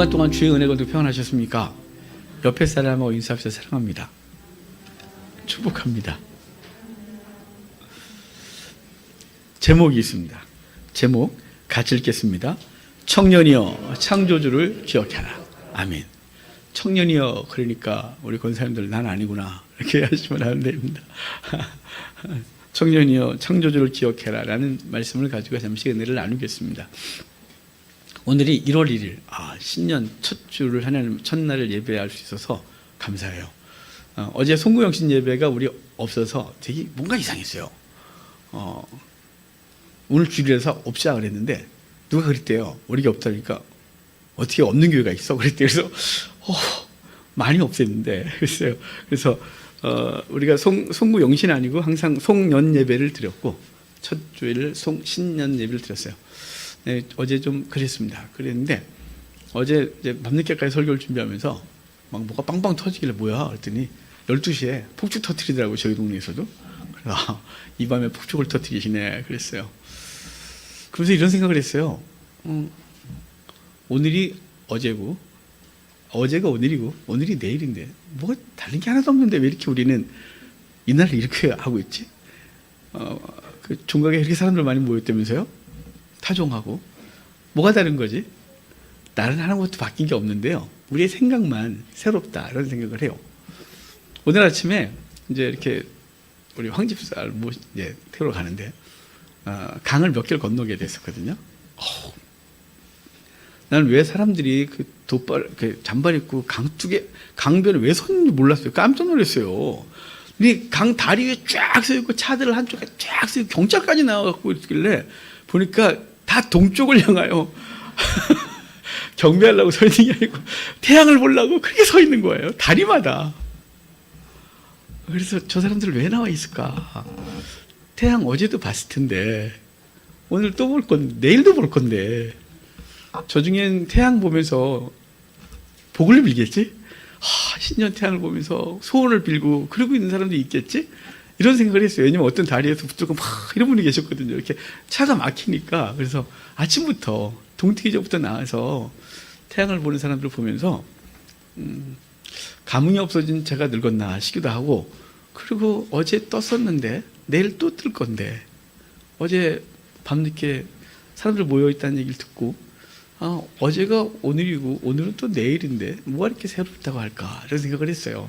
주간 동안 주의 은혜가 어떻게 평안하셨습니까? 옆에 사람하고 인사합시다. 사랑합니다. 축복합니다. 제목이 있습니다. 제목 같이 읽겠습니다. 청년이여 창조주를 기억해라. 아멘. 청년이여 그러니까 우리 권사님들 난 아니구나 이렇게 하시면 안 됩니다. 청년이여 창조주를 기억해라라는 말씀을 가지고 잠시 은혜를 나누겠습니다. 오늘이 1월 1일, 아, 신년 첫 주를 하나님 첫날을 예배할 수 있어서 감사해요. 어, 제 송구영 신 예배가 우리 없어서 되게 뭔가 이상했어요. 어, 오늘 주일에서 없자 그랬는데 누가 그랬대요. 우리가 없다니까 어떻게 없는 교회가 있어? 그랬대요. 그래서 어, 많이 없앴는데 그랬어요. 그래서 어, 우리가 송, 송구 영신 아니고 항상 송년 예배를 드렸고 첫 주일을 송 신년 예배를 드렸어요. 네, 어제 좀 그랬습니다. 그랬는데 어제 밤늦게까지 설교를 준비하면서 막 뭐가 빵빵 터지길래 뭐야 그랬더니 12시에 폭죽 터트리더라고요. 저희 동네에서도. 그래서 아, 이 밤에 폭죽을 터트리시네 그랬어요. 그래서 이런 생각을 했어요. 음, 오늘이 어제고 어제가 오늘이고 오늘이 내일인데 뭐 다른 게 하나도 없는데 왜 이렇게 우리는 이날을 이렇게 하고 있지? 어, 그 종각에 이렇게 사람들 많이 모였다면서요? 타종하고 뭐가 다른 거지? 나는 하는 것도 바뀐 게 없는데요. 우리의 생각만 새롭다 이런 생각을 해요. 오늘 아침에 이제 이렇게 우리 황 집사를 모 이제 태우러 가는데 어, 강을 몇 개를 건너게 됐었거든요. 나는 왜 사람들이 그 돗발, 그 잠발 입고 강둑에 강변에 왜 섰는지 몰랐어요. 깜짝 놀랐어요. 근데 강 다리 위에 쫙 서 있고 차들 한쪽에 쫙 서 있고 경찰까지 나와갖고 있길래 보니까 다 동쪽을 향하여 경배하려고 서 있는 게 아니고 태양을 보려고 그렇게 서 있는 거예요. 다리마다. 그래서 저 사람들 왜 나와 있을까? 태양 어제도 봤을 텐데 오늘 또 볼 건데 내일도 볼 건데 저 중엔 태양 보면서 복을 빌겠지? 하, 신년 태양을 보면서 소원을 빌고 그러고 있는 사람도 있겠지? 이런 생각을 했어요. 왜냐면 어떤 다리에서 무조건 막 이런 분이 계셨거든요. 이렇게 차가 막히니까. 그래서 아침부터 동티기전부터 나와서 태양을 보는 사람들을 보면서 음, 감흥이 없어진 제가 늙었나 싶기도 하고 그리고 어제 떴었는데 내일 또 뜰 건데 어제 밤늦게 사람들 모여 있다는 얘기를 듣고 아, 어제가 오늘이고 오늘은 또 내일인데 뭐가 이렇게 새롭다고 할까 이런 생각을 했어요.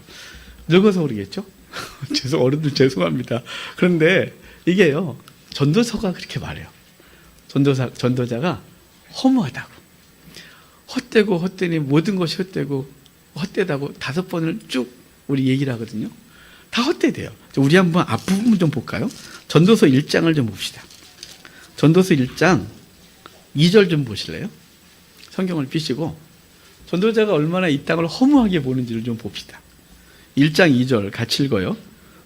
늙어서 그러겠죠? 죄송 어른들 죄송합니다. 그런데 이게요 전도서가 그렇게 말해요. 전도사 전도자가 허무하다고 헛되고 헛되니 모든 것이 헛되고 헛되다고 다섯 번을 쭉 우리 얘기를 하거든요. 다 헛되대요. 우리 한번 앞부분 좀 볼까요? 전도서 1장을 좀 봅시다. 전도서 1장 2절 좀 보실래요? 성경을 피시고 전도자가 얼마나 이 땅을 허무하게 보는지를 좀 봅시다. 1장 2절 같이 읽어요.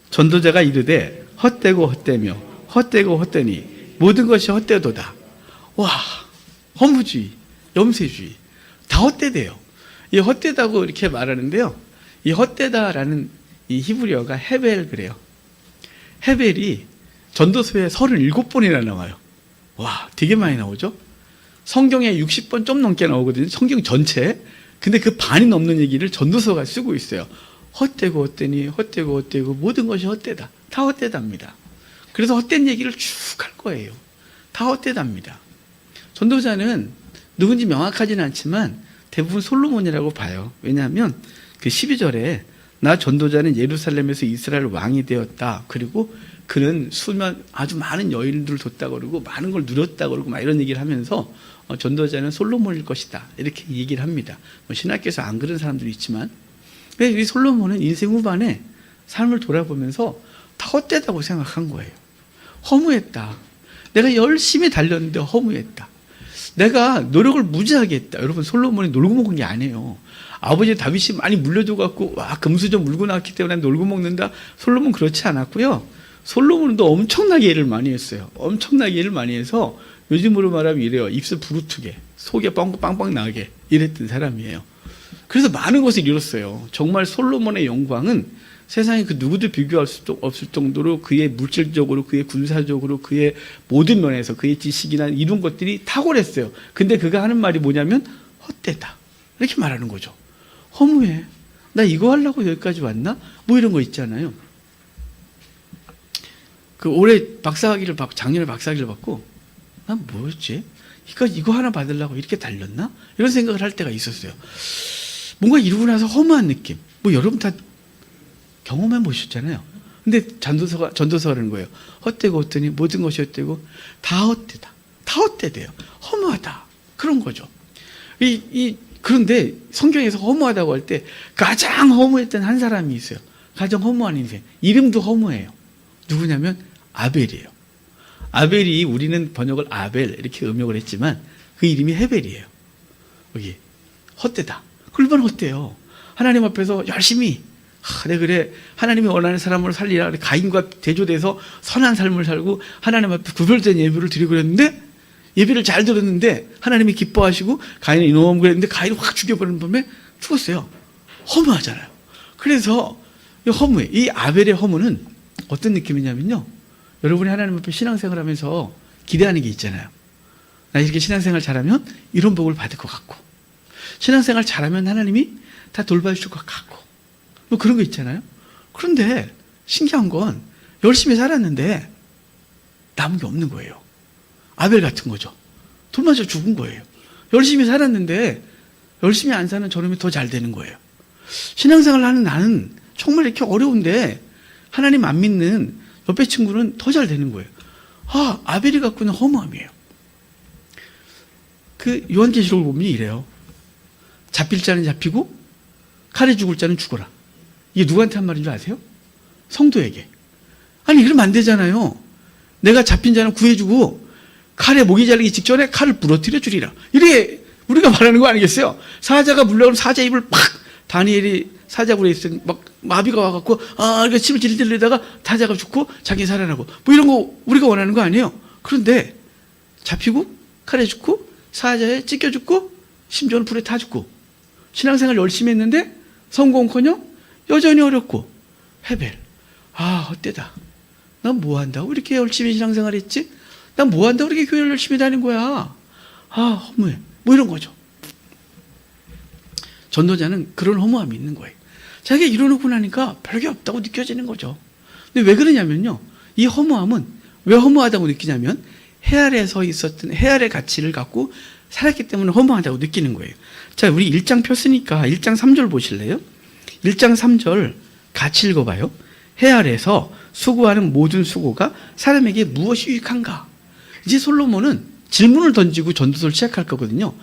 전도자가 이르되 헛되고 헛되며 헛되고 헛되니 모든 것이 헛되도다. 와 허무주의, 염세주의 다 헛되대요. 이 헛되다고 이렇게 말하는데요. 이 헛되다라는 이 히브리어가 헤벨 그래요. 헤벨이 전도서에 37번이나 나와요. 와, 되게 많이 나오죠? 성경에 60번 좀 넘게 나오거든요. 성경 전체. 근데 그 반이 넘는 얘기를 전도서가 쓰고 있어요. 헛되고 헛되니 헛되고 헛되고 모든 것이 헛되다. 다 헛되답니다. 그래서 헛된 얘기를 쭉 할 거예요. 다 헛되답니다. 전도자는 누군지 명확하지는 않지만 대부분 솔로몬이라고 봐요. 왜냐하면 그 12절에 나 전도자는 예루살렘에서 이스라엘 왕이 되었다. 그리고 그는 수면 아주 많은 여인들을 뒀다 그러고 많은 걸 누렸다 그러고 막 이런 얘기를 하면서 어, 전도자는 솔로몬일 것이다. 이렇게 얘기를 합니다. 뭐 신학교에서 안 그런 사람들이 있지만 이 솔로몬은 인생 후반에 삶을 돌아보면서 다 헛되다고 생각한 거예요. 허무했다. 내가 열심히 달렸는데 허무했다. 내가 노력을 무지하게 했다. 여러분 솔로몬이 놀고 먹은 게 아니에요. 아버지 다윗이 많이 물려줘 갖고 와 금수 저 물고 나왔기 때문에 놀고 먹는다. 솔로몬 그렇지 않았고요. 솔로몬도 엄청나게 일을 많이 했어요. 엄청나게 일을 많이 해서 요즘으로 말하면 이래요. 입술 부르트게 속에 빵빵빵 나게 이랬던 사람이에요. 그래서 많은 것을 이뤘어요. 정말 솔로몬의 영광은 세상에 그 누구도 비교할 수 없을 정도로 그의 물질적으로, 그의 군사적으로, 그의 모든 면에서 그의 지식이나 이런 것들이 탁월했어요. 근데 그가 하는 말이 뭐냐면 헛되다. 이렇게 말하는 거죠. 허무해. 나 이거 하려고 여기까지 왔나? 뭐 이런 거 있잖아요. 그 올해 박사학위를 받고 작년에 박사학위를 받고 난 뭐였지? 이거 하나 받으려고 이렇게 달렸나? 이런 생각을 할 때가 있었어요. 뭔가 이루고 나서 허무한 느낌. 뭐 여러분 다 경험해 보셨잖아요. 근데 전도서가 그러는 거예요. 헛되고 헛되니 모든 것이 헛되고 다 헛되다. 다 헛되대요. 허무하다. 그런 거죠. 이, 이 그런데 성경에서 허무하다고 할 때 가장 허무했던 한 사람이 있어요. 가장 허무한 인생. 이름도 허무해요. 누구냐면 아벨이에요. 아벨이 우리는 번역을 아벨 이렇게 음역을 했지만 그 이름이 헤벨이에요. 여기 헛되다. 얼마나 헛돼요. 하나님 앞에서 열심히 하, 내 그래 하나님이 원하는 사람으로 살리라 그래. 가인과 대조돼서 선한 삶을 살고 하나님 앞에 구별된 예배를 드리고 그랬는데 예배를 잘 들었는데 하나님이 기뻐하시고 가인이 이놈 그랬는데 가인을 확 죽여버리는 밤에 죽었어요. 허무하잖아요. 그래서 이 허무해. 이 아벨의 허무는 어떤 느낌이냐면요. 여러분이 하나님 앞에 신앙생활 하면서 기대하는 게 있잖아요. 나 이렇게 신앙생활 잘하면 이런 복을 받을 것 같고 신앙생활 잘하면 하나님이 다 돌봐줄 것 같고 뭐 그런 거 있잖아요. 그런데 신기한 건 열심히 살았는데 남은 게 없는 거예요. 아벨 같은 거죠. 돌 맞아 죽은 거예요. 열심히 살았는데 열심히 안 사는 저놈이 더 잘 되는 거예요. 신앙생활 하는 나는 정말 이렇게 어려운데 하나님 안 믿는 옆에 친구는 더 잘 되는 거예요. 아, 아벨이 갖고 있는 허무함이에요. 그 요한계시록을 보면 이래요. 잡힐 자는 잡히고 칼에 죽을 자는 죽어라. 이게 누구한테 한 말인 줄 아세요? 성도에게. 아니 그러면 안 되잖아요. 내가 잡힌 자는 구해주고 칼에 목이 자르기 직전에 칼을 부러뜨려 주리라. 이래 우리가 말하는 거 아니겠어요? 사자가 물려오면 사자 입을 팍 다니엘이 사자굴에 있으 막 마비가 와갖고 아 이렇게 침을 질질리다가 타자가 죽고 자기 살아나고 뭐 이런 거 우리가 원하는 거 아니에요? 그런데 잡히고 칼에 죽고 사자에 찢겨 죽고 심지어는 불에 타 죽고 신앙생활 열심히 했는데 성공커녕 여전히 어렵고 헤벨. 아 헛되다. 난 뭐 한다고 이렇게 열심히 신앙생활 했지? 난 뭐 한다고 이렇게 교회를 열심히 다닌 거야? 아 허무해. 뭐 이런 거죠. 전도자는 그런 허무함이 있는 거예요. 자기가 이뤄놓고 나니까 별게 없다고 느껴지는 거죠. 근데 왜 그러냐면요. 이 허무함은 왜 허무하다고 느끼냐면 해 아래에 서 있었던 해 아래 가치를 갖고 살았기 때문에 허무하다고 느끼는 거예요. 자, 우리 1장 폈으니까 1장 3절 보실래요? 1장 3절 같이 읽어봐요. 해 아래에서 수고하는 모든 수고가 사람에게 무엇이 유익한가? 이제 솔로몬은 질문을 던지고 전도서를 시작할 거거든요.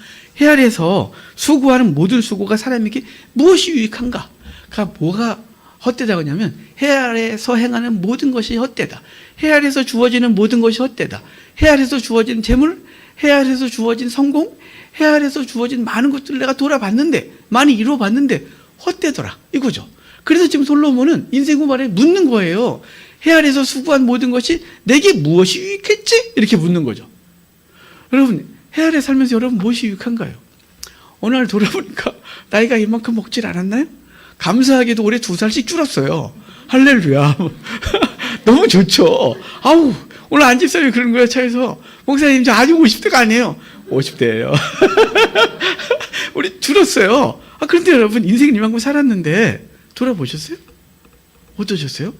해 아래에서 수고하는 모든 수고가 사람에게 무엇이 유익한가? 그러니까 뭐가 헛되다고 하냐면 해 아래에서 행하는 모든 것이 헛되다. 해 아래에서 주어지는 모든 것이 헛되다. 해 아래에서 주어진 재물, 해 아래에서 주어진 성공, 해 아래에서 주어진 많은 것들을 내가 돌아봤는데 많이 이루어봤는데 헛되더라 이거죠. 그래서 지금 솔로몬은 인생 후반에 묻는 거예요. 해 아래에서 수고한 모든 것이 내게 무엇이 유익했지? 이렇게 묻는 거죠. 여러분 해 아래 살면서 여러분 무엇이 유익한가요? 어느 날 돌아보니까 나이가 이만큼 먹질 않았나요? 감사하게도 올해 두 살씩 줄었어요. 할렐루야. 너무 좋죠. 아우, 오늘 안 집사님이 그런 거예요, 차에서. 목사님, 저 아직 50대가 아니에요. 50대예요. 우리 줄었어요. 아, 그런데 여러분, 인생을 이만큼 살았는데, 돌아보셨어요? 어떠셨어요?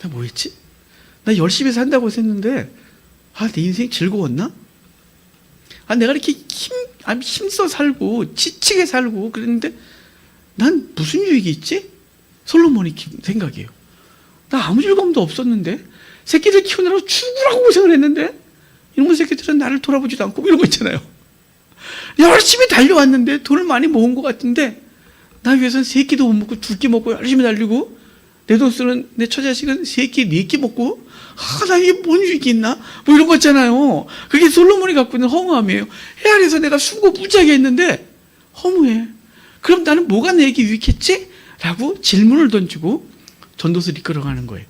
나 뭐 했지? 나 열심히 산다고 했는데, 아, 내 인생 즐거웠나? 아, 내가 이렇게 힘, 아, 힘써 살고, 지치게 살고, 그랬는데, 난 무슨 유익이 있지? 솔로몬이 생각이에요. 나 아무 즐거움도 없었는데 새끼들 키우느라고 죽으라고 고생을 했는데 이놈의 새끼들은 나를 돌아보지도 않고 이런 거 있잖아요. 열심히 달려왔는데 돈을 많이 모은 것 같은데 나 위해서는 세 끼도 못 먹고 두 끼 먹고 열심히 달리고 내 돈 쓰는 내 처자식은 세 끼, 네 끼 먹고 아, 나 이게 뭔 유익이 있나? 뭐 이런 거 있잖아요. 그게 솔로몬이 갖고 있는 허무함이에요. 해 아래에서 내가 수고 무지하게 했는데 허무해. 그럼 나는 뭐가 내게 유익했지? 라고 질문을 던지고 전도서를 이끌어가는 거예요.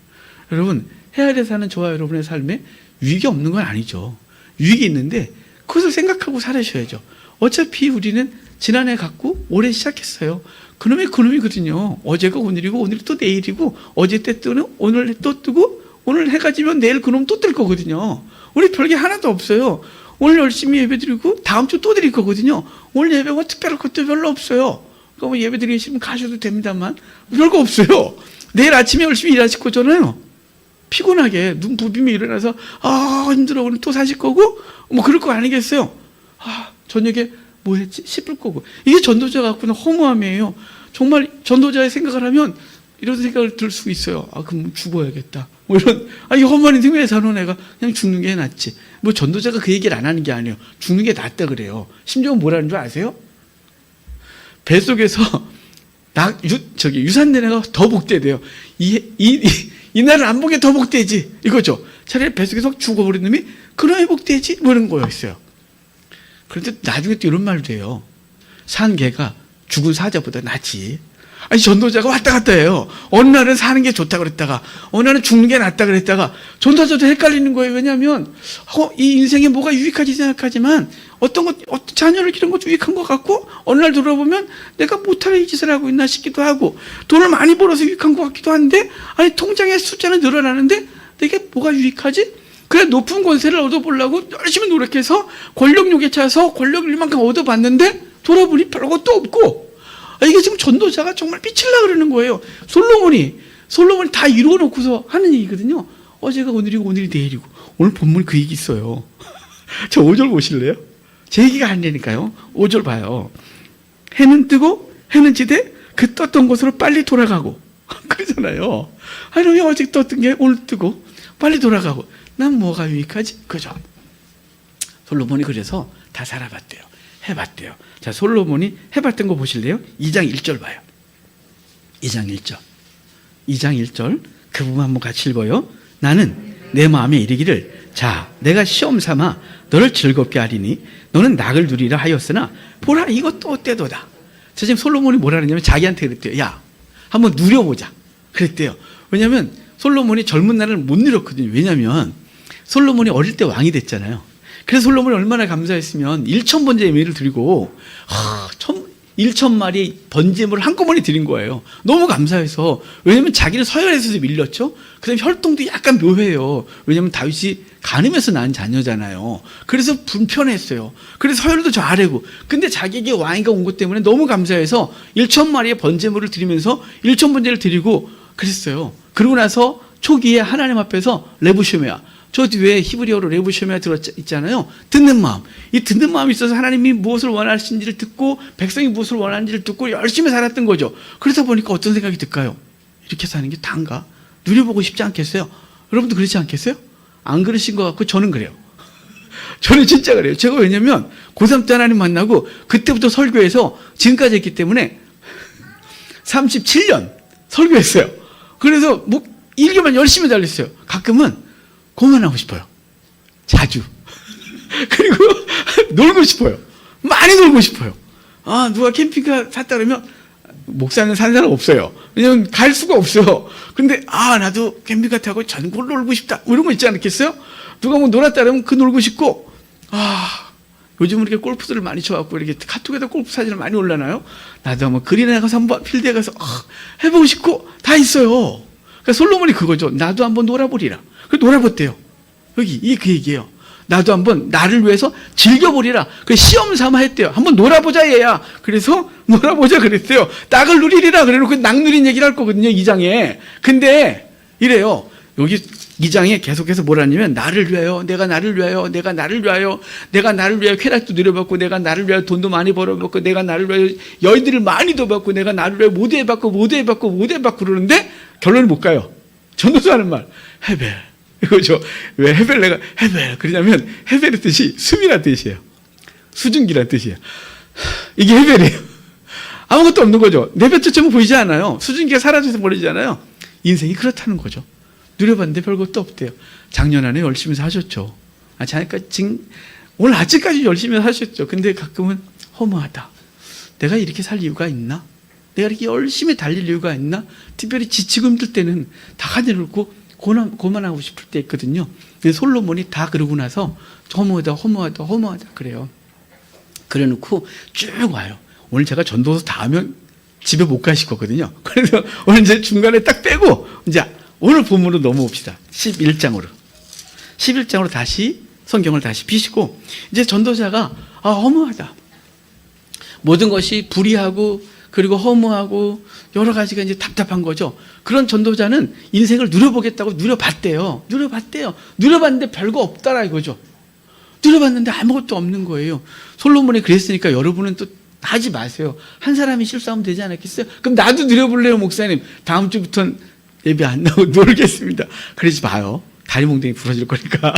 여러분, 해 아래 사는 저와 여러분의 삶에 유익이 없는 건 아니죠. 유익이 있는데 그것을 생각하고 살으셔야죠. 어차피 우리는 지난해 갖고 올해 시작했어요. 그놈의 그놈이거든요. 어제가 오늘이고 오늘이 또 내일이고 어제 때 뜨는 오늘 또 뜨고 오늘 해가 지면 내일 그놈 또 뜰 거거든요. 우리 별게 하나도 없어요. 오늘 열심히 예배 드리고 다음 주 또 드릴 거거든요. 오늘 예배 뭐 특별할 것도 별로 없어요. 그러니까 뭐 예배 드리시면 가셔도 됩니다만 별거 없어요. 내일 아침에 열심히 일하실 거잖아요. 피곤하게 눈 부비며 일어나서 아 힘들어 오늘 또 사실 거고 뭐 그럴 거 아니겠어요. 아 저녁에 뭐 했지 씹을 거고 이게 전도자 갖고는 허무함이에요. 정말 전도자의 생각을 하면 이런 생각을 들 수 있어요. 아 그럼 죽어야겠다. 뭐 이런 아이 허무한 인생 왜 사는 애가 그냥 죽는 게 낫지. 뭐 전도자가 그 얘기를 안 하는 게 아니에요. 죽는 게 낫다 그래요. 심지어 뭐라는 줄 아세요? 뱃속에서 나, 유, 저기 유산된 애가 더 복되대요. 이, 이, 이, 이 날은 안 보게 더 복되지. 이거죠. 차라리 뱃속에서 죽어버린 놈이 그놈이 복되지? 뭐 이런 거였어요. 그런데 나중에 또 이런 말도 해요. 산 개가 죽은 사자보다 낫지. 아니, 전도자가 왔다 갔다 해요. 어느 날은 사는 게 좋다 그랬다가, 어느 날은 죽는 게 낫다 그랬다가, 전도자도 헷갈리는 거예요. 왜냐면, 하이 인생에 뭐가 유익하지 생각하지만, 어떤 것, 어떤 자녀를 기르는 것도 유익한 것 같고, 어느 날 돌아보면 내가 못할 이 짓을 하고 있나 싶기도 하고, 돈을 많이 벌어서 유익한 것 같기도 한데, 아니, 통장의 숫자는 늘어나는데, 내게 뭐가 유익하지? 그래, 높은 권세를 얻어보려고 열심히 노력해서 권력욕에 차서 권력을 이만큼 얻어봤는데, 돌아보니 별것도 없고, 아, 이게 지금 전도자가 정말 삐칠라 그러는 거예요. 솔로몬이, 솔로몬이 다 이루어 놓고서 하는 얘기거든요. 어제가 오늘이고 오늘이 내일이고. 오늘 본문 그 얘기 있어요. 저 5절 보실래요? 제 얘기가 아니니까요. 5절 봐요. 해는 뜨고 해는 지되 그 떴던 곳으로 빨리 돌아가고. 그러잖아요. 왜 어제 떴던 게 오늘 뜨고 빨리 돌아가고. 난 뭐가 유익하지? 그죠? 솔로몬이 그래서 다 살아봤대요. 해봤대요. 자, 솔로몬이 해봤던 거 보실래요? 2장 1절 봐요. 2장 1절. 2장 1절. 그 부분 한번 같이 읽어요. 나는 내 마음에 이르기를 자, 내가 시험 삼아 너를 즐겁게 하리니 너는 낙을 누리라 하였으나 보라 이것도 어때도다. 저 지금 솔로몬이 뭐라 그러냐면 자기한테 그랬대요. 야, 한번 누려보자. 그랬대요. 왜냐하면 솔로몬이 젊은 날을 못 누렸거든요. 왜냐하면 솔로몬이 어릴 때 왕이 됐잖아요. 그래서 솔로몬이 얼마나 감사했으면 1천 번째 예배를 드리고 하, 천, 1천 마리 번제물을 한꺼번에 드린 거예요. 너무 감사해서 왜냐면 자기는 서열에서 밀렸죠. 그다음 에 혈통도 약간 묘해요. 왜냐면 다윗이 간음에서 낳은 자녀잖아요. 그래서 불편했어요. 그래서 서열도 저 아래고. 근데 자기에게 왕이가 온 것 때문에 너무 감사해서 1천 마리의 번제물을 드리면서 1천 번제를 드리고 그랬어요. 그러고 나서 초기에 하나님 앞에서 레부쇼메아 저 뒤에 히브리어로 레부쇼메아 들어있잖아요. 듣는 마음. 이 듣는 마음이 있어서 하나님이 무엇을 원하시는지를 듣고 백성이 무엇을 원하는지를 듣고 열심히 살았던 거죠. 그러다 보니까 어떤 생각이 들까요? 이렇게 사는 게 단가? 누려보고 싶지 않겠어요? 여러분도 그렇지 않겠어요? 안 그러신 것 같고 저는 그래요. 저는 진짜 그래요. 제가 왜냐면 고3 때 하나님 만나고 그때부터 설교해서 지금까지 했기 때문에 37년 설교했어요. 그래서 뭐 일기만 열심히 달렸어요. 가끔은 그만하고 싶어요. 자주. 그리고 놀고 싶어요. 많이 놀고 싶어요. 아, 누가 캠핑카 샀다 그러면 목사는 산 사람 없어요. 왜냐면 갈 수가 없어요. 근데 아, 나도 캠핑카 타고 전골 놀고 싶다. 뭐 이런 거 있지 않겠어요? 누가 뭐 놀았다 그러면 그 놀고 싶고 아, 요즘 이렇게 골프들을 많이 쳐갖고 이렇게 카톡에다 골프 사진을 많이 올라나요? 나도 한번 그린에 가서 한번 필드에 가서 아, 해보고 싶고 다 있어요. 그러니까 솔로몬이 그거죠. 나도 한번 놀아보리라. 그 놀아봤대요. 여기 이그 얘기예요. 나도 한번 나를 위해서 즐겨보리라. 그 시험 삼아 했대요. 한번 놀아보자 얘야. 그래서 놀아보자 그랬어요. 낙을 누리리라 그래놓고 낙 누린 얘기를 할 거거든요. 이 장에. 근데 이래요. 여기 이 장에 계속해서 뭐라냐면 나를 위하여 내가 나를 위하여 내가 나를 위하여 내가 나를 위하여 쾌락도 누려봤고 내가 나를 위하여 돈도 많이 벌어봤고 내가 나를 위하여 여인들을 많이 더 받고 내가 나를 위하여 모두해봤고 모두해봤고 모두해봤고 그러는데 결론을 못 가요. 전도서 하는 말 헤벨 이거죠. 왜 헤벨 내가 헤벨 그러냐면 헤벨의 뜻이 숨이란 뜻이에요. 수증기란 뜻이에요. 이게 헤벨이에요. 아무것도 없는 거죠. 내 뱃처럼 보이지 않아요. 수증기가 사라져서 버리잖아요. 인생이 그렇다는 거죠. 누려봤는데 별것도 없대요. 작년 안에 열심히 사셨죠. 아, 잠깐 지금 오늘 아직까지 열심히 사셨죠. 근데 가끔은 허무하다. 내가 이렇게 살 이유가 있나? 내가 이렇게 열심히 달릴 이유가 있나? 특별히 지치고 힘들 때는 다 내놓고 고만, 고만하고 싶을 때 있거든요. 근데 솔로몬이 다 그러고 나서 허무하다, 허무하다, 허무하다 그래요. 그래 놓고 쭉 와요. 오늘 제가 전도서 다 하면 집에 못 가실 거거든요. 그래서 오늘 이제 중간에 딱 빼고 이제 오늘 본문으로 넘어옵시다. 11장으로. 11장으로 다시 성경을 다시 피시고 이제 전도자가 아 허무하다. 모든 것이 불이하고 그리고 허무하고 여러 가지가 이제 답답한 거죠. 그런 전도자는 인생을 누려보겠다고 누려봤대요. 누려봤대요. 누려봤는데 별거 없다라 이거죠. 누려봤는데 아무것도 없는 거예요. 솔로몬이 그랬으니까 여러분은 또 하지 마세요. 한 사람이 실수하면 되지 않았겠어요? 그럼 나도 누려볼래요, 목사님. 다음 주부터는 예배 안 나오고 놀겠습니다. 그러지 마요. 다리 몽둥이 부러질 거니까.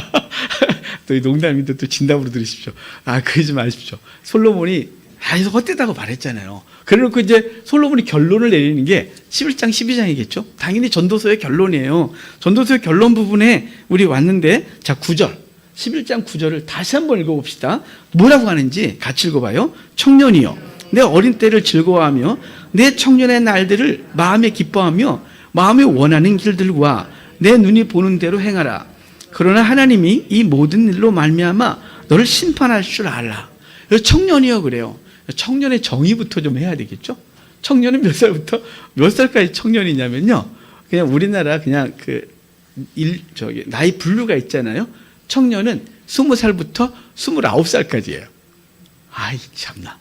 또이 농담인데 또 진담으로 들으십시오. 아, 그러지 마십시오. 솔로몬이 아에서 헛되다고 말했잖아요. 그래놓고 이제 솔로몬이 결론을 내리는 게 11장, 12장이겠죠? 당연히 전도서의 결론이에요. 전도서의 결론 부분에 우리 왔는데, 자, 9절. 11장 9절을 다시 한번 읽어봅시다. 뭐라고 하는지 같이 읽어봐요. 청년이여, 내 어린 때를 즐거워하며 내 청년의 날들을 마음에 기뻐하며 마음에 원하는 길들과 내 눈이 보는 대로 행하라. 그러나 하나님이 이 모든 일로 말미암아 너를 심판할 줄 알라. 청년이여 그래요. 청년의 정의부터 좀 해야 되겠죠? 청년은 몇 살부터 몇 살까지 청년이냐면요. 그냥 우리나라 그냥 그 일 저기 나이 분류가 있잖아요. 청년은 스무 살부터 스물아홉 살까지예요. 아이 참나.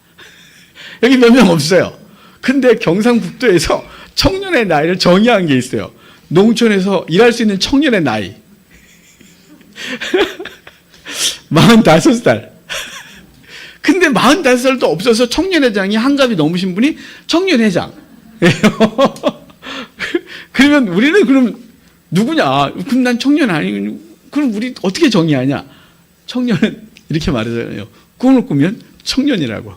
여기 몇 명 없어요. 근데 경상북도에서 청년의 나이를 정의한 게 있어요. 농촌에서 일할 수 있는 청년의 나이. 45살. 근데 45살도 없어서 청년회장이 한갑이 넘으신 분이 청년회장. 그러면 우리는 그럼 누구냐? 그럼 난 청년 아니 그럼 우리 어떻게 정의하냐? 청년은 이렇게 말하잖아요. 꿈을 꾸면 청년이라고.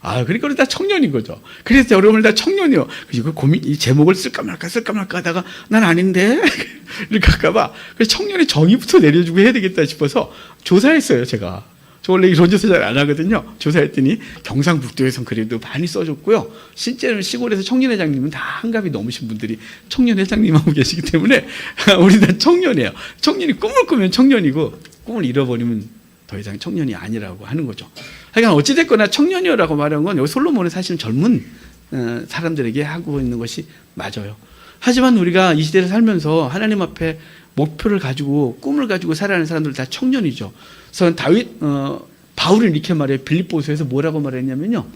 아, 그러니까 우리 다 청년인 거죠. 그래서 여러분 다 청년이요. 이거 고민, 이 제목을 쓸까 말까 쓸까 말까 하다가 난 아닌데? 이렇게 할까봐. 그래서 청년의 정의부터 내려주고 해야 되겠다 싶어서 조사했어요, 제가. 저 원래 이런 조사 잘 안 하거든요. 조사했더니 경상북도에선 그래도 많이 써줬고요. 실제로는 시골에서 청년회장님은 다 한갑이 넘으신 분들이 청년회장님하고 계시기 때문에 우리 다 청년이에요. 청년이 꿈을 꾸면 청년이고 꿈을 잃어버리면 더 이상 청년이 아니라고 하는 거죠. 하여간 어찌됐거나 청년이라고 말한 건 여기 솔로몬은 사실 젊은 어, 사람들에게 하고 있는 것이 맞아요. 하지만 우리가 이 시대를 살면서 하나님 앞에 목표를 가지고 꿈을 가지고 살아가는 사람들 다 청년이죠. 그래서 다윗 어, 바울은 이렇게 말해요. 빌립보서에서 뭐라고 말했냐면요.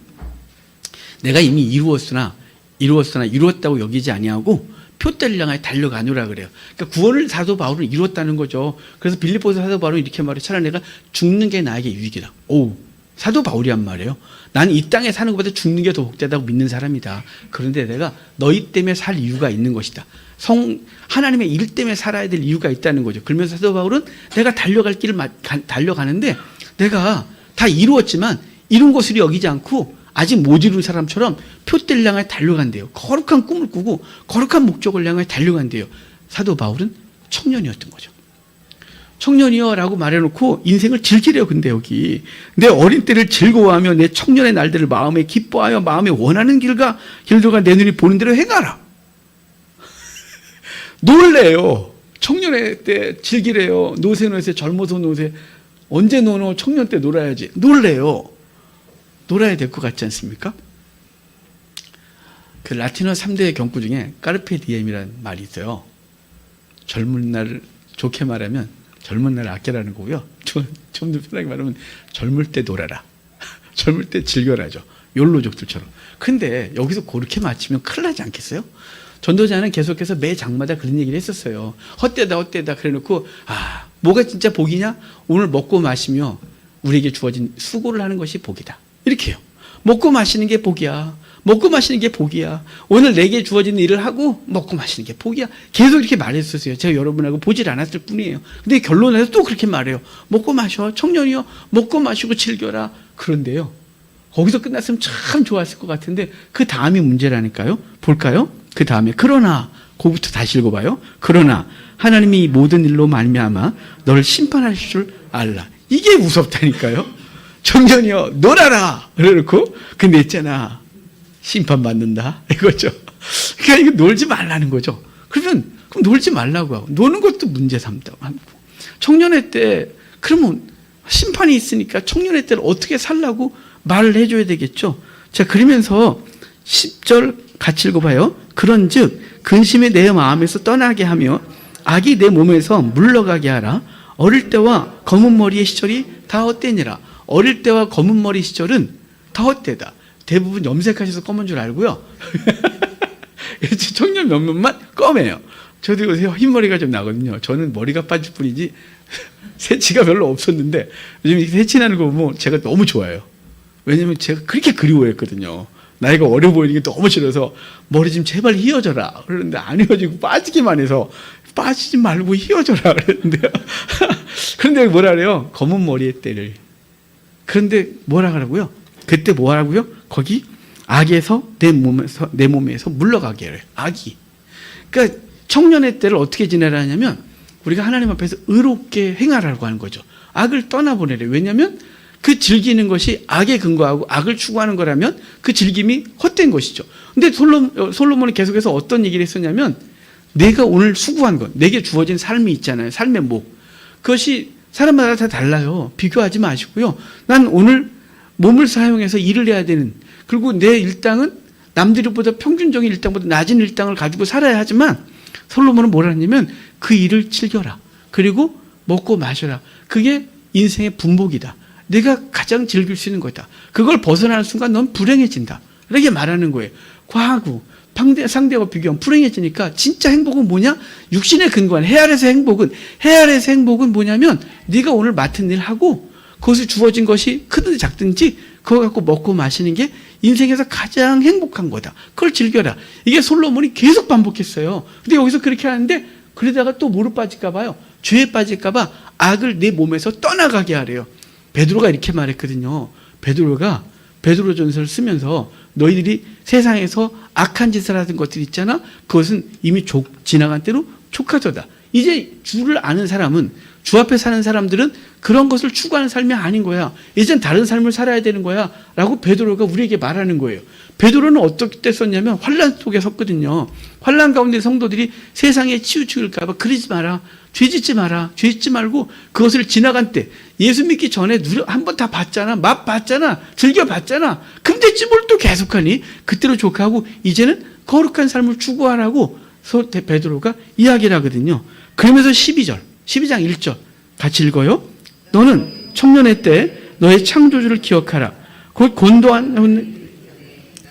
내가 이미 이루었으나 이루었으나 이루었다고 여기지 아니하고 표대를 향하여 달려가노라 그래요. 그러니까 구원을 사도 바울은 이뤘다는 거죠. 그래서 빌립보서 사도 바울은 이렇게 말해 차라리 내가 죽는 게 나에게 유익이다. 오, 사도 바울이 한 말이에요. 나는 이 땅에 사는 것보다 죽는 게 더 복되다고 믿는 사람이다. 그런데 내가 너희 때문에 살 이유가 있는 것이다. 성 하나님의 일 때문에 살아야 될 이유가 있다는 거죠. 그러면서 사도 바울은 내가 달려갈 길을 마- 가- 달려가는데 내가 다 이루었지만 이룬 것을 여기지 않고 아직 못 이룬 사람처럼 표대를 향해 달려간대요. 거룩한 꿈을 꾸고 거룩한 목적을 향해 달려간대요. 사도 바울은 청년이었던 거죠. 청년이여라고 말해놓고 인생을 즐기래요. 근데 여기 내 어린 때를 즐거워하며 내 청년의 날들을 마음에 기뻐하여 마음에 원하는 길과 길들과 내 눈이 보는 대로 행하라. 놀래요. 청년의 때 즐기래요. 노세 노세 젊어서 노세 언제 노노 청년 때 놀아야지. 놀래요. 놀아야 될 것 같지 않습니까? 그 라틴어 3대 경구 중에 까르페 디엠이라는 말이 있어요. 젊은 날을 좋게 말하면 젊은 날을 아껴라는 거고요. 좀, 좀더 편하게 말하면 젊을 때 놀아라. 젊을 때 즐겨라죠. 욜로족들처럼. 근데 여기서 그렇게 맞추면 큰일 나지 않겠어요? 전도자는 계속해서 매 장마다 그런 얘기를 했었어요. 헛되다, 헛되다. 그래 놓고, 아, 뭐가 진짜 복이냐? 오늘 먹고 마시며 우리에게 주어진 수고를 하는 것이 복이다. 이렇게 해요. 먹고 마시는 게 복이야. 먹고 마시는 게 복이야. 오늘 내게 주어진 일을 하고 먹고 마시는 게 복이야. 계속 이렇게 말했었어요. 제가 여러분하고 보질 않았을 뿐이에요. 근데 결론에서 또 그렇게 말해요. 먹고 마셔. 청년이요. 먹고 마시고 즐겨라. 그런데요. 거기서 끝났으면 참 좋았을 것 같은데 그 다음이 문제라니까요. 볼까요? 그 다음에 그러나 그부터 다시 읽어봐요. 그러나 하나님이 이 모든 일로 말미암아 너를 심판하실 줄 알라. 이게 무섭다니까요. 청년이여 놀아라. 그래놓고 근데 있잖아 심판받는다 이거죠. 그러니까 이거 놀지 말라는 거죠. 그러면 그럼 놀지 말라고 하고 노는 것도 문제 삼다고 하고 청년의 때 그러면 심판이 있으니까 청년의 때를 어떻게 살라고 말을 해줘야 되겠죠. 자 그러면서 10절 같이 읽어봐요. 그런 즉 근심이 내 마음에서 떠나게 하며 악이 내 몸에서 물러가게 하라. 어릴 때와 검은 머리의 시절이 다 헛되니라. 어릴 때와 검은 머리 시절은 다 헛되다. 대부분 염색하셔서 검은 줄 알고요. 청년 몇몇만 검해요. 저도 요새 흰머리가 좀 나거든요. 저는 머리가 빠질 뿐이지 새치가 별로 없었는데 요즘 이렇게 새치 나는 거 보면 제가 너무 좋아요. 왜냐면 제가 그렇게 그리워했거든요. 나이가 어려 보이는 게 너무 싫어서 머리 좀 제발 휘어져라. 그러는데 안 휘어지고 빠지기만 해서 빠지지 말고 휘어져라. 그랬는데요. 그런데 뭐라 그래요? 검은 머리에 때를. 그런데 뭐라 그러고요? 그때 뭐 하라고요? 거기 악에서 내 몸에서 내 몸에서 물러가게 해요. 악이. 그러니까 청년의 때를 어떻게 지내라냐면 우리가 하나님 앞에서 의롭게 행하라고 하는 거죠. 악을 떠나보내래. 왜냐하면 그 즐기는 것이 악에 근거하고 악을 추구하는 거라면 그 즐김이 헛된 것이죠. 근데 솔로, 솔로몬이 계속해서 어떤 얘기를 했었냐면 내가 오늘 수고한 것, 내게 주어진 삶이 있잖아요. 삶의 목. 그것이 사람마다 다 달라요. 비교하지 마시고요. 난 오늘 몸을 사용해서 일을 해야 되는 그리고 내 일당은 남들보다 평균적인 일당보다 낮은 일당을 가지고 살아야 하지만 솔로몬은 뭐라 했냐면 그 일을 즐겨라. 그리고 먹고 마셔라. 그게 인생의 분복이다. 내가 가장 즐길 수 있는 거다. 그걸 벗어나는 순간 넌 불행해진다. 이렇게 말하는 거예요. 과하고 상대, 상대와 비교하면 불행해지니까 진짜 행복은 뭐냐? 육신에 근거한 해 아래서 행복은 해 아래서 행복은 뭐냐면 네가 오늘 맡은 일 하고 그것을 주어진 것이 크든지 작든지 그거 갖고 먹고 마시는 게 인생에서 가장 행복한 거다. 그걸 즐겨라. 이게 솔로몬이 계속 반복했어요. 근데 여기서 그렇게 하는데 그러다가 또 뭐로 빠질까 봐요. 죄에 빠질까 봐 악을 내 몸에서 떠나가게 하래요. 베드로가 이렇게 말했거든요. 베드로가 베드로 전서를 쓰면서 너희들이 세상에서 악한 짓을 하던 것들 있잖아. 그것은 이미 족, 지나간 때로 촉하저다. 이제 주를 아는 사람은 주 앞에 사는 사람들은 그런 것을 추구하는 삶이 아닌 거야. 이젠 다른 삶을 살아야 되는 거야. 라고 베드로가 우리에게 말하는 거예요. 베드로는 어떻게 썼냐면 환란 속에 섰거든요. 환란 가운데 성도들이 세상에 치우칠까 봐 그러지 마라. 죄 짓지 마라. 죄 짓지 말고 그것을 지나간 때 예수 믿기 전에 한 번 다 봤잖아. 맛 봤잖아. 즐겨 봤잖아. 그럼 됐지 뭘또 계속하니? 그때로 족하고 이제는 거룩한 삶을 추구하라고 소- 베드로가 이야기를 하거든요. 그러면서 12절, 12장 1절 같이 읽어요. 너는 청년의 때 너의 창조주를 기억하라. 곧 곤도한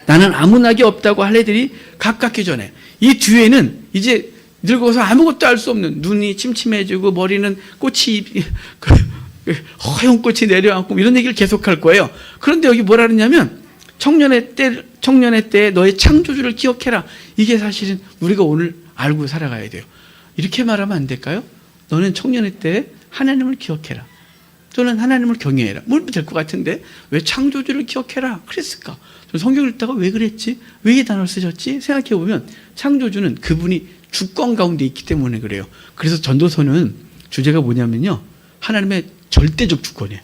나는 아무 낙이 없다고 할 애들이 가깝기 전에 이 뒤에는 이제 늙어서 아무것도 알 수 없는 눈이 침침해지고 머리는 꽃이 그, 그 허용 꽃이 내려앉고 이런 얘기를 계속할 거예요. 그런데 여기 뭐라 그러냐면 청년의 때 청년의 때 너의 창조주를 기억해라. 이게 사실은 우리가 오늘 알고 살아가야 돼요. 이렇게 말하면 안 될까요? 너는 청년의 때 하나님을 기억해라. 저는 하나님을 경외해라. 물면 될것 같은데 왜 창조주를 기억해라 그랬을까? 저 성경 읽다가 왜 그랬지? 왜 이 단어를 쓰셨지? 생각해 보면 창조주는 그분이 주권 가운데 있기 때문에 그래요. 그래서 전도서는 주제가 뭐냐면요. 하나님의 절대적 주권이에요.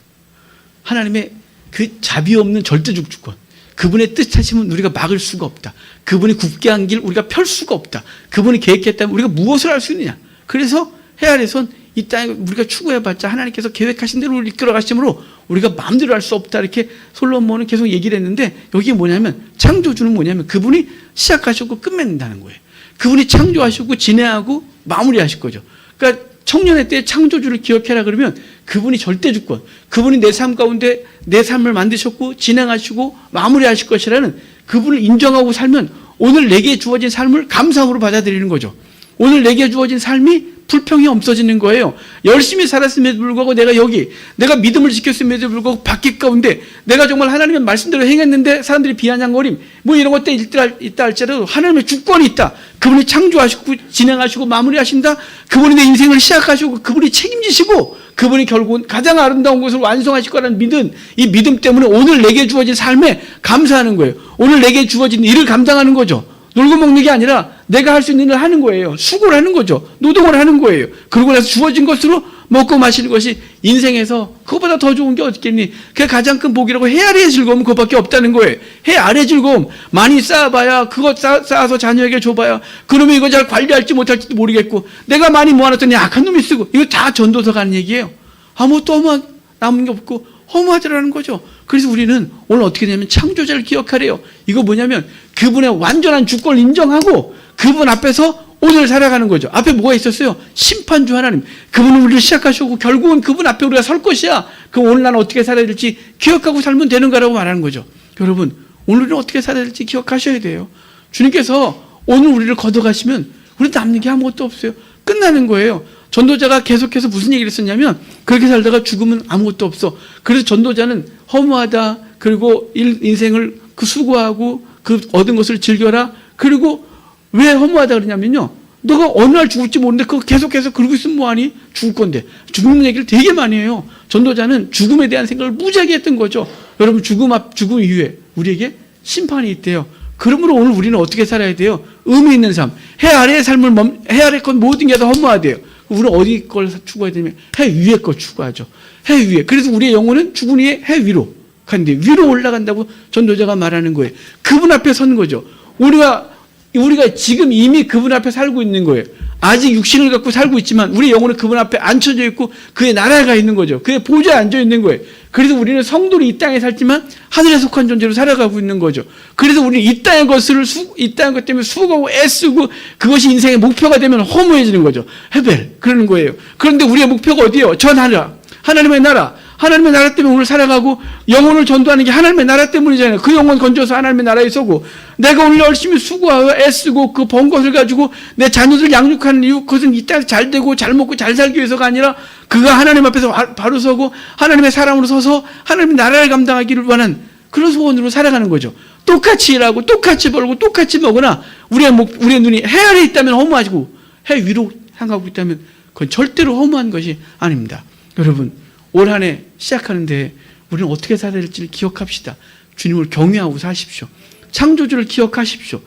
하나님의 그 자비 없는 절대적 주권. 그분의 뜻하시면 우리가 막을 수가 없다. 그분이 굳게 한 길 우리가 펼 수가 없다. 그분이 계획했다면 우리가 무엇을 할 수 있느냐. 그래서 해 아래선 이 땅에 우리가 추구해봤자 하나님께서 계획하신 대로 우리를 이끌어 가심으로 우리가 마음대로 할 수 없다. 이렇게 솔로몬은 계속 얘기를 했는데 여기 뭐냐면 창조주는 뭐냐면 그분이 시작하셨고 끝맺는다는 거예요. 그분이 창조하시고 진행하고 마무리하실 거죠. 그러니까 청년의 때 창조주를 기억해라 그러면 그분이 절대주권, 그분이 내 삶 가운데 내 삶을 만드셨고 진행하시고 마무리하실 것이라는 그분을 인정하고 살면 오늘 내게 주어진 삶을 감사함으로 받아들이는 거죠. 오늘 내게 주어진 삶이 불평이 없어지는 거예요. 열심히 살았음에도 불구하고 내가 여기, 내가 믿음을 지켰음에도 불구하고 밖에 가운데 내가 정말 하나님의 말씀대로 행했는데 사람들이 비아냥거림, 뭐 이런 것들 있다, 할지라도 하나님의 주권이 있다. 그분이 창조하시고 진행하시고 마무리하신다. 그분이 내 인생을 시작하시고 그분이 책임지시고 그분이 결국은 가장 아름다운 것을 완성하실 거라는 믿음, 이 믿음 때문에 오늘 내게 주어진 삶에 감사하는 거예요. 오늘 내게 주어진 일을 감당하는 거죠. 놀고 먹는 게 아니라 내가 할 수 있는 일을 하는 거예요. 수고를 하는 거죠. 노동을 하는 거예요. 그러고 나서 주어진 것으로 먹고 마시는 것이 인생에서 그것보다 더 좋은 게 어딨겠니? 그게 가장 큰 복이라고 해 아래의 즐거움은 그것밖에 없다는 거예요. 해 아래 즐거움 많이 쌓아봐야 그것 쌓, 쌓아서 자녀에게 줘봐야 그러면 이거 잘 관리할지 못할지도 모르겠고 내가 많이 모아놨더니 악한 놈이 쓰고 이거 다 전도서 가는 얘기예요. 아무것도 허무 남은 게 없고 허무하더라는 거죠. 그래서 우리는 오늘 어떻게 되냐면 창조자를 기억하래요. 이거 뭐냐면 그분의 완전한 주권을 인정하고 그분 앞에서 오늘 살아가는 거죠. 앞에 뭐가 있었어요? 심판주 하나님. 그분은 우리를 시작하셨고 결국은 그분 앞에 우리가 설 것이야. 그럼 오늘 나는 어떻게 살아야 될지 기억하고 살면 되는 거라고 말하는 거죠. 여러분, 오늘은 어떻게 살아야 될지 기억하셔야 돼요. 주님께서 오늘 우리를 걷어가시면 우리 남는 게 아무것도 없어요. 끝나는 거예요. 전도자가 계속해서 무슨 얘기를 했었냐면 그렇게 살다가 죽으면 아무것도 없어. 그래서 전도자는 허무하다. 그리고 일- 인생을 그 수고하고 그 얻은 것을 즐겨라. 그리고 왜 허무하다 그러냐면요. 너가 어느 날 죽을지 모르는데 그거 계속해서 그러고 있으면 뭐하니? 죽을 건데. 죽는 얘기를 되게 많이 해요. 전도자는 죽음에 대한 생각을 무지하게 했던 거죠. 여러분 죽음 앞 죽음 이후에 우리에게 심판이 있대요. 그러므로 오늘 우리는 어떻게 살아야 돼요? 의미 있는 삶. 해 아래의 삶을 멈, 해 아래 것 모든 게 다 허무하대요. 우리는 어디 걸 추구해야 되냐면 해 위에 걸 추구하죠. 해 위에. 그래서 우리의 영혼은 죽은 후에 해 위로 간대. 위로 올라간다고 전도자가 말하는 거예요. 그분 앞에 선 거죠. 우리가 우리가 지금 이미 그분 앞에 살고 있는 거예요. 아직 육신을 갖고 살고 있지만 우리 영혼은 그분 앞에 앉혀져 있고 그의 나라가 있는 거죠. 그의 보좌에 앉아 있는 거예요. 그래서 우리는 성도로 이 땅에 살지만 하늘에 속한 존재로 살아가고 있는 거죠. 그래서 우리는 이 땅의 것을 수, 이 땅의 것 때문에 수고하고 애쓰고 그것이 인생의 목표가 되면 허무해지는 거죠. 헤벨 그러는 거예요. 그런데 우리의 목표가 어디예요? 저 나라, 하나님의 나라. 하나님의 나라 때문에 오늘 살아가고 영혼을 전도하는 게 하나님의 나라 때문이잖아요. 그 영혼 건져서 하나님의 나라에 서고 내가 오늘 열심히 수고하고 애쓰고 그 번 것을 가지고 내 자녀들 양육하는 이유 그것은 이 땅에서 잘 되고 잘 먹고 잘 살기 위해서가 아니라 그가 하나님 앞에서 바- 바로 서고 하나님의 사람으로 서서 하나님의 나라를 감당하기를 원한 그런 소원으로 살아가는 거죠. 똑같이 일하고 똑같이 벌고 똑같이 먹으나 우리의 목, 우리의 눈이 해 아래 있다면 허무하고 해 위로 향하고 있다면 그건 절대로 허무한 것이 아닙니다. 여러분 올 한 해 시작하는데 우리는 어떻게 살아야 될지를 기억합시다. 주님을 경외하고 사십시오. 창조주를 기억하십시오.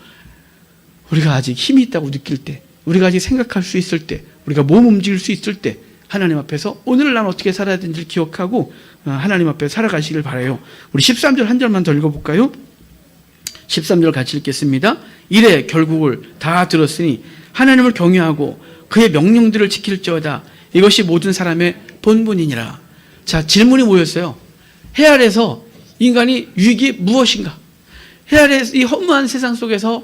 우리가 아직 힘이 있다고 느낄 때, 우리가 아직 생각할 수 있을 때, 우리가 몸 움직일 수 있을 때, 하나님 앞에서 오늘 난 어떻게 살아야 되는지를 기억하고 어, 하나님 앞에 살아가시길 바라요. 우리 13절 한 절만 더 읽어볼까요? 13절 같이 읽겠습니다. 이래 결국을 다 들었으니 하나님을 경외하고 그의 명령들을 지킬지어다. 이것이 모든 사람의 본분이니라. 자, 질문이 뭐였어요? 해 아래서 인간이 유익이 무엇인가? 해 아래 이 허무한 세상 속에서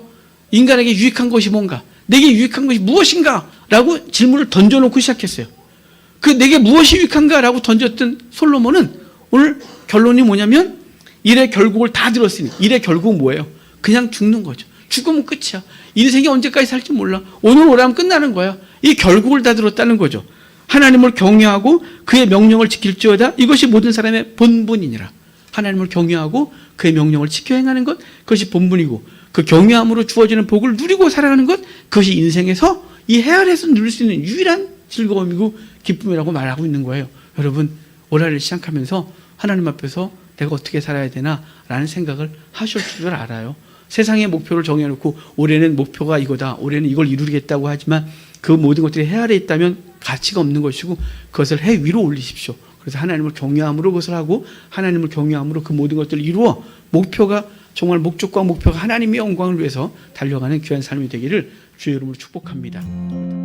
인간에게 유익한 것이 뭔가? 내게 유익한 것이 무엇인가? 라고 질문을 던져놓고 시작했어요. 그 내게 무엇이 유익한가? 라고 던졌던 솔로몬은 오늘 결론이 뭐냐면 일의 결국을 다 들었으니 일의 결국은 뭐예요? 그냥 죽는 거죠. 죽으면 끝이야. 인생이 언제까지 살지 몰라. 오늘 오라면 끝나는 거야. 이 결국을 다 들었다는 거죠. 하나님을 경외하고 그의 명령을 지킬지어다 이것이 모든 사람의 본분이니라. 하나님을 경외하고 그의 명령을 지켜 행하는 것 그것이 본분이고 그 경외함으로 주어지는 복을 누리고 살아가는 것 그것이 인생에서 이 해아래에서 누릴 수 있는 유일한 즐거움이고 기쁨이라고 말하고 있는 거예요. 여러분 올해를 시작하면서 하나님 앞에서 내가 어떻게 살아야 되나라는 생각을 하실 줄 알아요. 세상의 목표를 정해놓고 올해는 목표가 이거다. 올해는 이걸 이루겠다고 하지만 그 모든 것들이 해 아래 있다면 가치가 없는 것이고 그것을 해 위로 올리십시오. 그래서 하나님을 경외함으로 그것을 하고 하나님을 경외함으로 그 모든 것들을 이루어 목표가 정말 목적과 목표가 하나님의 영광을 위해서 달려가는 귀한 삶이 되기를 주의 이름으로 축복합니다.